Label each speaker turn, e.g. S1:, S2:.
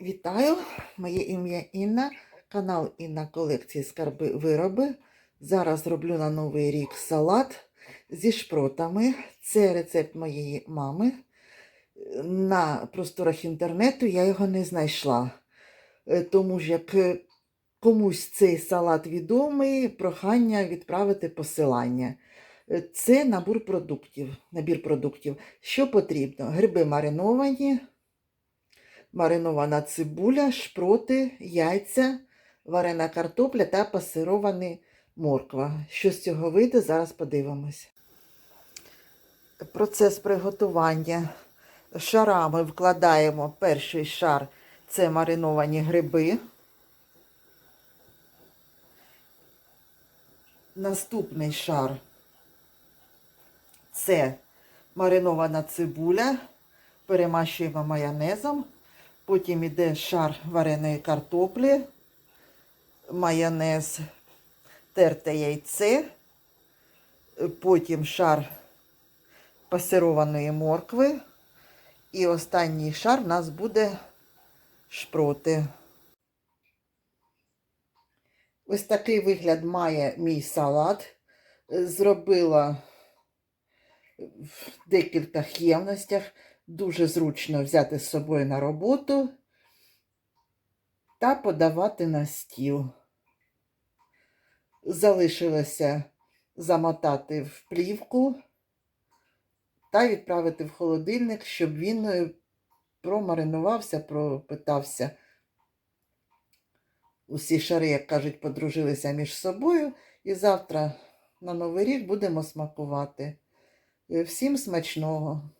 S1: Вітаю! Моє ім'я Інна, канал Інна колекції Скарби Вироби. Зараз роблю на Новий рік салат зі шпротами. Це рецепт моєї мами. На просторах інтернету я його не знайшла. Е, Тому ж як е, комусь цей салат відомий, прохання відправити посилання. Е, Це набір продуктів. Набір продуктів. Що потрібно? Гриби мариновані, маринована цибуля, шпроти, яйця, варена картопля та пасирований морква. Що з цього вийде, зараз подивимось. Процес приготування. Шарами вкладаємо перший шар це мариновані гриби. Наступний шар це маринована цибуля. Перемащуємо майонезом. Потім йде шар вареної картоплі, майонез, терте яйце, потім шар пасированої моркви. І останній шар в нас буде шпроти. Ось такий вигляд має мій салат. Зробила в декілька ємностях. Дуже зручно взяти з собою на роботу та подавати на стіл. Залишилося замотати в плівку та відправити в холодильник, щоб він е, промаринувався, пропитався. Усі шари, як кажуть, подружилися між собою. І завтра на Новий рік будемо смакувати. Е, Всім смачного!